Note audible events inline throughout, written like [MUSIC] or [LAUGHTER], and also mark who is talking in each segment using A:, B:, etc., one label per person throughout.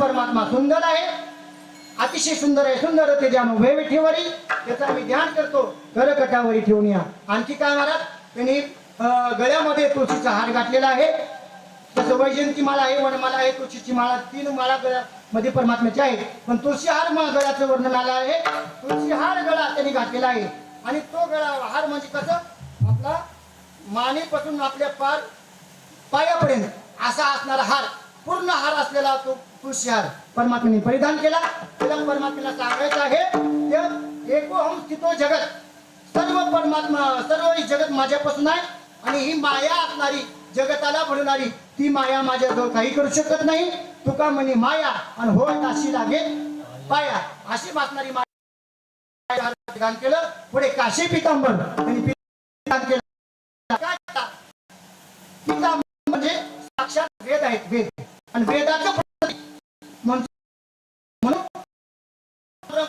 A: परमात्मा सुंदर आहे. अतिशय सुंदर आहे. सुंदर ते ध्यान उभे विठीवरी त्याचं आम्ही ध्यान करतो. करकटावरी ठेवून या. आणखी काय महाराज? त्यांनी गळ्यामध्ये तुळशीचा हार घातलेला आहे. तसं वैजंती माळा आहे वनमाला आहे तुळशीची माळा तीन माळा गळ्या मध्ये परमात्म्याचे आहे. पण तुळशी हार गळ्याचं वर्णन आलं आहे. तुळशी हार गळा त्यांनी घातलेला आहे. आणि तो गळा हार म्हणजे कसं? आपला मानेपासून आपल्या पार पायापर्यंत असा असणारा हार पूर्ण हार असलेला तो तुळशी हार. परमात्म्याने परिधान केला. त्याला परमात्म्याला सांगायचं आहे ते एकोहम स्थितो जगत. सर्व परमात्मा सर्व ही जगत माझ्यापासून आहे. आणि ही माया असणारी जगताला बनवणारी ती माया माझ्याजवळ काही करू शकत नाही. तुका म्हणे माया आणि होय काशी लागे पाया. अशी वाचणारी माया केलं पुढे काशी पितांबर. आणि म्हणजे साक्षात वेद आहेत वेद. आणि वेदाचं म्हणून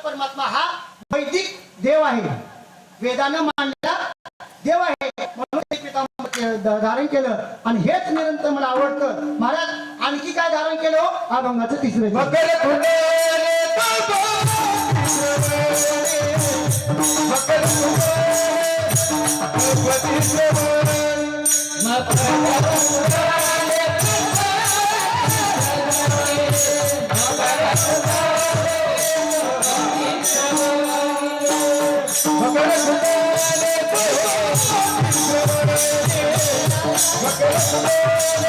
A: परमात्मा हा वैदिक देव आहे. वेदानं मानलेला देव आहे म्हणून ते पितांबर ध- धारण केलं. आणि हेच निरंतर मला आवडतं. महाराज आणखी काय धारण केलं हो? अभंगाचं तिसरं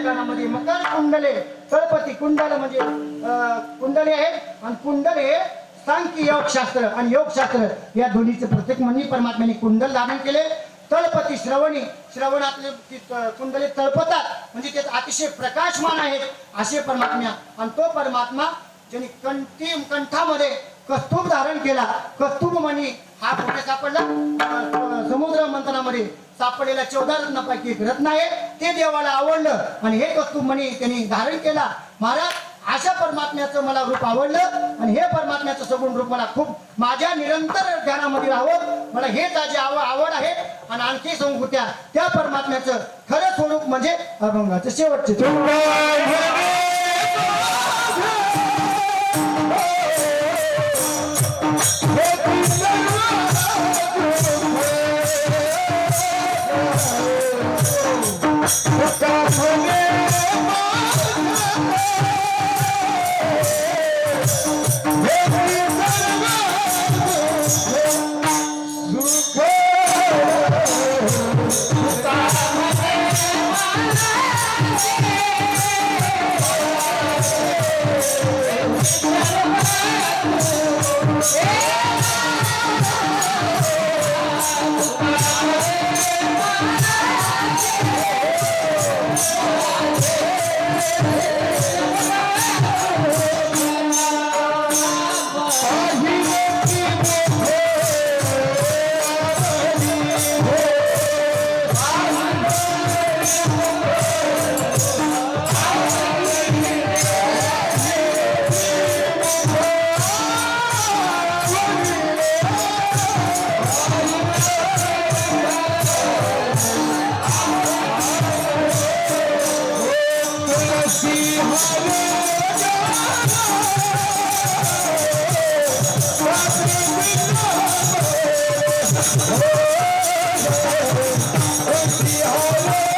A: कुंडले तळपती म्हणजे, कुंडल म्हणजे कुंडले आहे आणि कुंडले हे सांख्य योगशास्त्र आणि योगशास्त्र या दोन्हीचे प्रत्येक म्हणणी परमात्म्याने कुंडल धारण केले. तळपती श्रवणी श्रवणातले कुंडले तळपतात. म्हणजे ते अतिशय प्रकाशमान आहेत असे परमात्म्या. आणि तो परमात्मा ज्यांनी कंठी कंठामध्ये कस्तूप धारण केला कस्तूप मणी हा कुठे सापडला. समुद्र मंथनामध्ये सापडलेला चौदा रत्नापैकी एक रत्न आहे. ते देवाला आवडलं आणि हे कस्तूप मणी त्यांनी धारण केला. महाराज अशा परमात्म्याचं मला रूप आवडलं आणि हे परमात्म्याचं सगुण रूप मला खूप माझ्या निरंतर ध्यानामध्ये राहावं. मला हे ताजी आव आवड आहे. आणि आणखी संस्कृत्या त्या परमात्म्याचं खरं स्वरूप म्हणजे अभंगाचं शेवटचे
B: Come on, Let's Oh,
C: oh, oh, oh,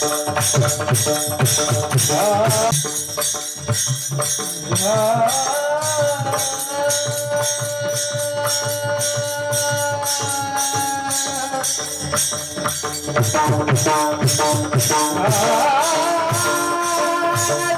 C: Ah [LAUGHS]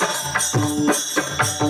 C: Thank you.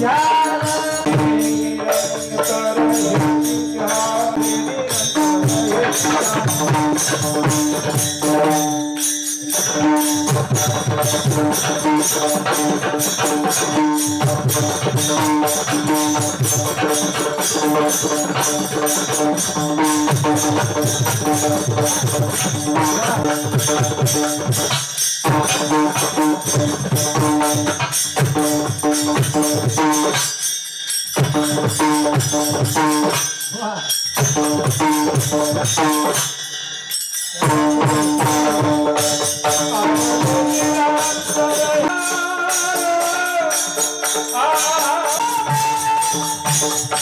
C: Yeah. Wah.